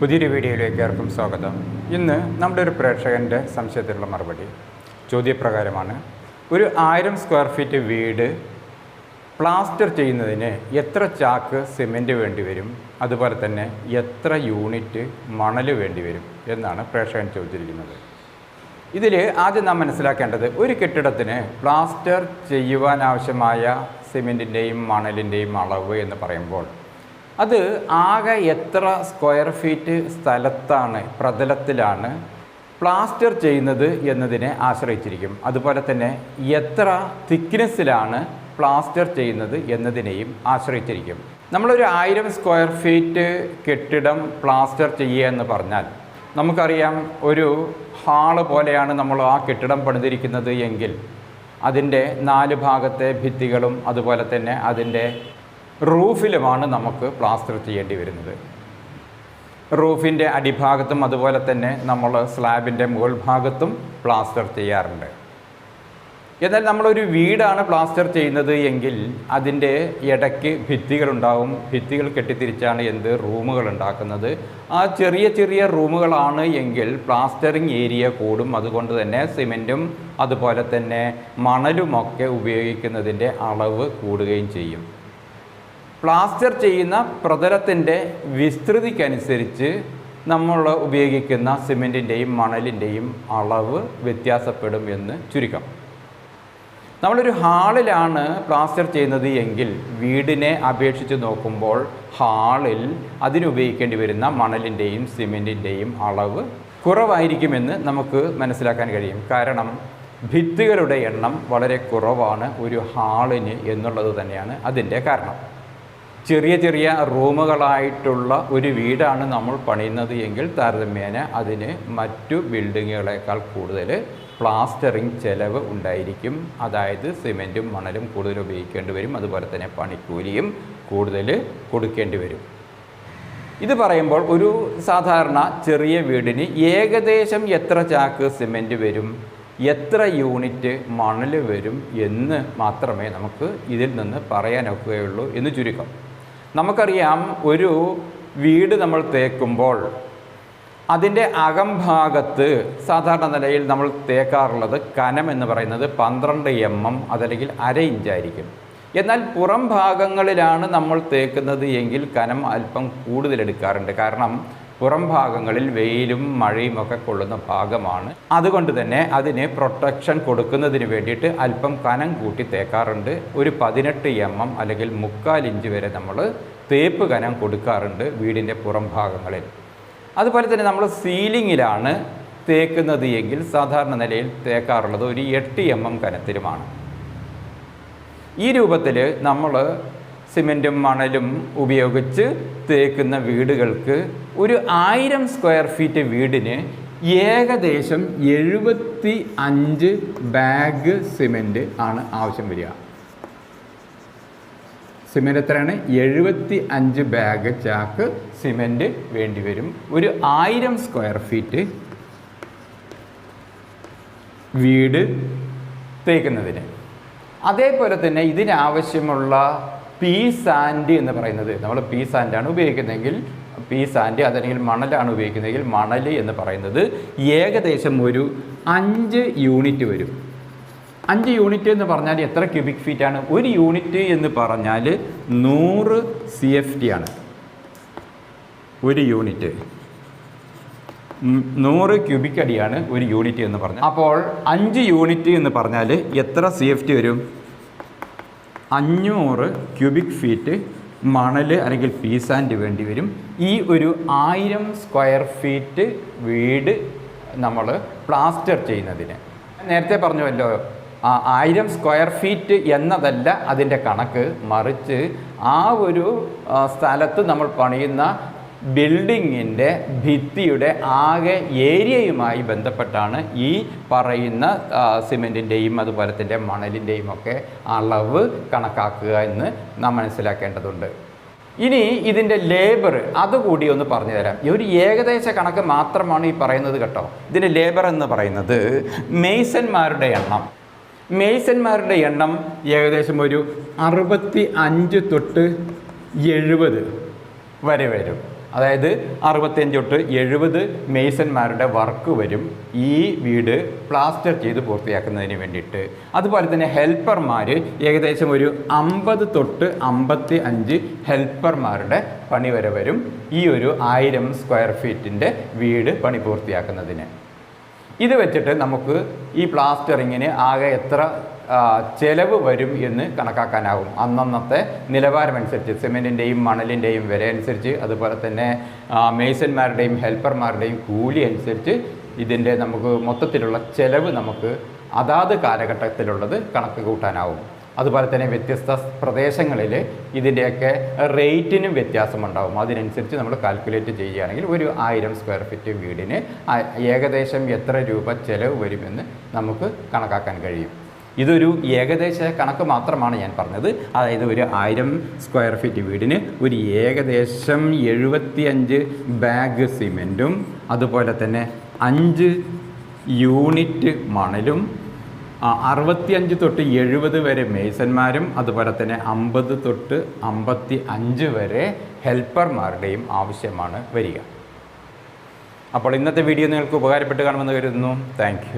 പുതിയൊരു വീഡിയോയിലേക്ക് ഏർക്കും സ്വാഗതം. ഇന്ന് നമ്മുടെ ഒരു പ്രേക്ഷകന്റെ സംശയത്തിലുള്ള മറുപടി ചോദ്യപ്രകാരമാണ്. ഒരു ആയിരം സ്ക്വയർ ഫീറ്റ് വീട് പ്ലാസ്റ്റർ ചെയ്യുന്നതിന് എത്ര ചാക്ക് സിമെന്റ് വേണ്ടി വരും? അതുപോലെ തന്നെ എത്ര യൂണിറ്റ് മണൽ വേണ്ടി വരും? എന്നാണ് പ്രേക്ഷകൻ ചോദിച്ചിരിക്കുന്നത്. ഇതിൽ ആദ്യം നാം മനസ്സിലാക്കേണ്ടത് ഒരു കെട്ടിടത്തിന് പ്ലാസ്റ്റർ ചെയ്യുവാനാവശ്യമായ സിമെന്റിന്റെയും മണലിന്റെയും അളവ് എന്ന് പറയുമ്പോൾ അത് ആകെ എത്ര സ്ക്വയർ ഫീറ്റ് സ്ഥലത്താണ് പ്രതലത്തിലാണ് പ്ലാസ്റ്റർ ചെയ്യുന്നത് എന്നതിനെ ആശ്രയിച്ചിരിക്കും. അതുപോലെ തന്നെ എത്ര തിക്നെസ്സിലാണ് പ്ലാസ്റ്റർ ചെയ്യുന്നത് എന്നതിനെയും ആശ്രയിച്ചിരിക്കും. നമ്മളൊരു ആയിരം സ്ക്വയർ ഫീറ്റ് കെട്ടിടം പ്ലാസ്റ്റർ ചെയ്യുക എന്ന് പറഞ്ഞാൽ നമുക്കറിയാം ഒരു ഹാൾ പോലെയാണ് നമ്മൾ ആ കെട്ടിടം പണിതിരിക്കുന്നത് എങ്കിൽ അതിന്റെ നാല് ഭാഗത്തെ ഭിത്തികളും അതുപോലെ തന്നെ അതിന്റെ റൂഫിലുമാണ് നമുക്ക് പ്ലാസ്റ്റർ ചെയ്യേണ്ടി വരുന്നത്. റൂഫിന്റെ അടിഭാഗത്തും അതുപോലെ തന്നെ നമ്മൾ സ്ലാബിന്റെ മുകൾ ഭാഗത്തും പ്ലാസ്റ്റർ ചെയ്യാറുണ്ട്. എന്നാൽ നമ്മളൊരു വീടാണ് പ്ലാസ്റ്റർ ചെയ്യുന്നത് എങ്കിൽ അതിന്റെ ഇടയ്ക്ക് ഭിത്തികളുണ്ടാവും. ഭിത്തികൾ കെട്ടിത്തിരിച്ചാണ് എന്ത് റൂമുകൾ ഉണ്ടാക്കുന്നത്. ആ ചെറിയ ചെറിയ റൂമുകളാണ് എങ്കിൽ പ്ലാസ്റ്ററിങ് ഏരിയ കൂടും. അതുകൊണ്ട് തന്നെ സിമെന്റും അതുപോലെ തന്നെ മണലുമൊക്കെ ഉപയോഗിക്കുന്നതിന്റെ അളവ് കൂടുകയും ചെയ്യും. പ്ലാസ്റ്റർ ചെയ്യുന്ന പ്രതലത്തിന്റെ വിസ്തൃതിക്കനുസരിച്ച് നമ്മൾ ഉപയോഗിക്കുന്ന സിമെന്റിന്റെയും മണലിന്റെയും അളവ് വ്യത്യാസപ്പെടും എന്ന് ചുരുക്കം. നമ്മളൊരു ഹാളിലാണ് പ്ലാസ്റ്റർ ചെയ്യുന്നത് എങ്കിൽ വീടിനെ അപേക്ഷിച്ച് നോക്കുമ്പോൾ ഹാളിൽ അതിനുപയോഗിക്കേണ്ടി വരുന്ന മണലിന്റെയും സിമെന്റിന്റെയും അളവ് കുറവായിരിക്കുമെന്ന് നമുക്ക് മനസ്സിലാക്കാൻ കഴിയും. കാരണം ഭിത്തികളുടെ എണ്ണം വളരെ കുറവാണ് ഒരു ഹാളിന് എന്നുള്ളത് തന്നെയാണ് അതിന്റെ കാരണം. ചെറിയ ചെറിയ റൂമുകളായിട്ടുള്ള ഒരു വീടാണ് നമ്മൾ പണിയുന്നത് എങ്കിൽ താരതമ്യേന അതിന് മറ്റു ബിൽഡിങ്ങുകളേക്കാൾ കൂടുതൽ പ്ലാസ്റ്ററിങ് ചെലവ് ഉണ്ടായിരിക്കും. അതായത് സിമെന്റും മണലും കൂടുതൽ ഉപയോഗിക്കേണ്ടി വരും. അതുപോലെ തന്നെ പണിക്കൂലിയും കൂടുതൽ കൊടുക്കേണ്ടി വരും. ഇത് പറയുമ്പോൾ ഒരു സാധാരണ ചെറിയ വീടിന് ഏകദേശം എത്ര ചാക്ക് സിമെന്റ് വരും? എത്ര യൂണിറ്റ് മണൽ വരും എന്ന് മാത്രമേ നമുക്ക് ഇതിൽ നിന്ന് പറയാനൊക്കുകയുള്ളൂ എന്ന് ചുരുക്കം. നമുക്കറിയാം ഒരു വീട് നമ്മൾ തേക്കുമ്പോൾ അതിന്റെ അകംഭാഗത്ത് സാധാരണ നിലയിൽ നമ്മൾ തേക്കാറുള്ളത് കനം എന്ന് പറയുന്നത് പന്ത്രണ്ട് എം എം അതല്ലെങ്കിൽ അര ഇഞ്ചായിരിക്കും എന്നാൽ പുറം ഭാഗങ്ങളിലാണ് നമ്മൾ തേക്കുന്നത് എങ്കിൽ കനം അല്പം കൂടുതലെടുക്കാറുണ്ട് കാരണം പുറം ഭാഗങ്ങളിൽ വെയിലും മഴയും ഒക്കെ കൊള്ളുന്ന ഭാഗമാണ്. അതുകൊണ്ട് തന്നെ അതിന് പ്രൊട്ടക്ഷൻ കൊടുക്കുന്നതിന് വേണ്ടിയിട്ട് അല്പം കനം കൂട്ടി തേക്കാറുണ്ട്. ഒരു പതിനെട്ട് എം എം അല്ലെങ്കിൽ മുക്കാൽ ഇഞ്ച് വരെ നമ്മൾ തേപ്പ് കനം കൊടുക്കാറുണ്ട് വീടിന്റെ പുറം ഭാഗങ്ങളിൽ. അതുപോലെ തന്നെ നമ്മൾ സീലിങ്ങിലാണ് തേക്കുന്നത് എങ്കിൽ സാധാരണ നിലയിൽ തേക്കാറുള്ളത് ഒരു എട്ട് എം എം കനത്തിലുമാണ്. ഈ രൂപത്തിൽ നമ്മൾ സിമെന്റും മണലും ഉപയോഗിച്ച് തേക്കുന്ന വീടുകൾക്ക് ഒരു ആയിരം സ്ക്വയർ ഫീറ്റ് വീടിന് ഏകദേശം എഴുപത്തി അഞ്ച് ബാഗ് സിമെന്റ് ആണ് ആവശ്യം വരിക. സിമെന്റ് എത്രയാണ്? എഴുപത്തി അഞ്ച് ബാഗ് ചാക്ക് സിമെന്റ് വേണ്ടി വരും. ഒരു ആയിരം സ്ക്വയർ ഫീറ്റ് വീട് തേക്കുന്നതിന്. അതേപോലെ തന്നെ ഇതിനാവശ്യമുള്ള പീ സാൻഡ് എന്ന് പറയുന്നത്. നമ്മൾ പീ സാൻഡാണ് ഉപയോഗിക്കുന്നതെങ്കിൽ പീ സാൻഡ് അതല്ലെങ്കിൽ മണലാണ് ഉപയോഗിക്കുന്നതെങ്കിൽ മണൽ എന്ന് പറയുന്നത് ഏകദേശം ഒരു അഞ്ച് യൂണിറ്റ് വരും. അഞ്ച് യൂണിറ്റ് എന്ന് പറഞ്ഞാൽ എത്ര ക്യൂബിക് ഫീറ്റ് ആണ്? ഒരു യൂണിറ്റ് എന്ന് പറഞ്ഞാൽ നൂറ് സി എഫ് ടി ആണ്. ഒരു യൂണിറ്റ്. നൂറ് ക്യൂബിക് അടിയാണ് ഒരു യൂണിറ്റ് എന്ന് പറഞ്ഞാൽ. അപ്പോൾ അഞ്ച് യൂണിറ്റ് എന്ന് പറഞ്ഞാൽ എത്ര സി എഫ് ടി വരും? അഞ്ഞൂറ് ക്യൂബിക് ഫീറ്റ് മണൽ അല്ലെങ്കിൽ പീസാൻഡ് വേണ്ടി വരും. ഈ ഒരു ആയിരം സ്ക്വയർ ഫീറ്റ് വീട് നമ്മൾ പ്ലാസ്റ്റർ ചെയ്യുന്നതിന്. നേരത്തെ പറഞ്ഞുവല്ലോ ആയിരം സ്ക്വയർ ഫീറ്റ് എന്നതല്ല അതിന്റെ കണക്ക്. മറിച്ച് ആ ഒരു സ്ഥലത്ത് നമ്മൾ പണിയുന്ന ബിൽഡിങ്ങിന്റെ ഭിത്തിയുടെ ആകെ ഏരിയയുമായി ബന്ധപ്പെട്ടാണ് ഈ പറയുന്ന സിമെന്റിന്റെയും അതുപോലെ തന്നെ മണലിന്റെയും ഒക്കെ അളവ് കണക്കാക്കുക എന്ന് നാം മനസ്സിലാക്കേണ്ടതുണ്ട്. ഇനി ഇതിന്റെ ലേബർ അതുകൂടി ഒന്ന് പറഞ്ഞു തരാം. ഈ ഒരു ഏകദേശ കണക്ക് മാത്രമാണ് ഈ പറയുന്നത് കേട്ടോ. ഇതിന്റെ ലേബർ എന്ന് പറയുന്നത് മെയ്സന്മാരുടെ എണ്ണം. മെയ്സന്മാരുടെ എണ്ണം ഏകദേശം ഒരു അറുപത്തി അഞ്ച് തൊട്ട് എഴുപത് വരെ വരും. അതായത് അറുപത്തിയഞ്ച് തൊട്ട് എഴുപത് മേസന്മാരുടെ വർക്ക് വരും ഈ വീട് പ്ലാസ്റ്റർ ചെയ്ത് പൂർത്തിയാക്കുന്നതിന് വേണ്ടിയിട്ട്. അതുപോലെ തന്നെ ഹെൽപ്പർമാർ ഏകദേശം ഒരു അമ്പത് തൊട്ട് അമ്പത്തി അഞ്ച് ഹെൽപ്പർമാരുടെ പണി വരെ വരും ഈ ഒരു ആയിരം സ്ക്വയർ ഫീറ്റിന്റെ വീട് പണി പൂർത്തിയാക്കുന്നതിന്. ഇത് വെച്ചിട്ട് നമുക്ക് ഈ പ്ലാസ്റ്ററിങ്ങിന് ആകെ എത്ര ചെലവ് വരും എന്ന് കണക്കാക്കാനാവും. അന്നന്നത്തെ നിലവാരമനുസരിച്ച് സിമെന്റിന്റെയും മണലിന്റെയും വില അനുസരിച്ച് അതുപോലെ തന്നെ മേസന്മാരുടെയും ഹെൽപ്പർമാരുടെയും കൂലി അനുസരിച്ച് ഇതിന്റെ നമുക്ക് മൊത്തത്തിലുള്ള ചെലവ് നമുക്ക് അതാത് കാലഘട്ടത്തിലുള്ളത് കണക്ക് കൂട്ടാനാവും. അതുപോലെ തന്നെ വ്യത്യസ്ത പ്രദേശങ്ങളിൽ ഇതിന്റെയൊക്കെ റേറ്റിനും വ്യത്യാസമുണ്ടാവും. അതിനനുസരിച്ച് നമ്മൾ കാൽക്കുലേറ്റ് ചെയ്യുകയാണെങ്കിൽ ഒരു ആയിരം സ്ക്വയർ ഫീറ്റ് വീടിന് ഏകദേശം എത്ര രൂപ ചെലവ് വരുമെന്ന് നമുക്ക് കണക്കാക്കാൻ കഴിയും. ഇതൊരു ഏകദേശ കണക്ക് മാത്രമാണ് ഞാൻ പറഞ്ഞത്. അതായത് ഒരു ആയിരം സ്ക്വയർ ഫീറ്റ് വീടിന് ഒരു ഏകദേശം എഴുപത്തിയഞ്ച് ബാഗ് സിമെന്റും അതുപോലെ തന്നെ അഞ്ച് യൂണിറ്റ് മണലും അറുപത്തിയഞ്ച് തൊട്ട് എഴുപത് വരെ മേസന്മാരും അതുപോലെ തന്നെ അമ്പത് തൊട്ട് അമ്പത്തി അഞ്ച് വരെ ഹെൽപ്പർമാരുടെയും ആവശ്യമാണ് വരിക. അപ്പോൾ ഇന്നത്തെ വീഡിയോ നിങ്ങൾക്ക് ഉപകാരപ്പെട്ട് കാണുമെന്ന് കരുതുന്നു. താങ്ക്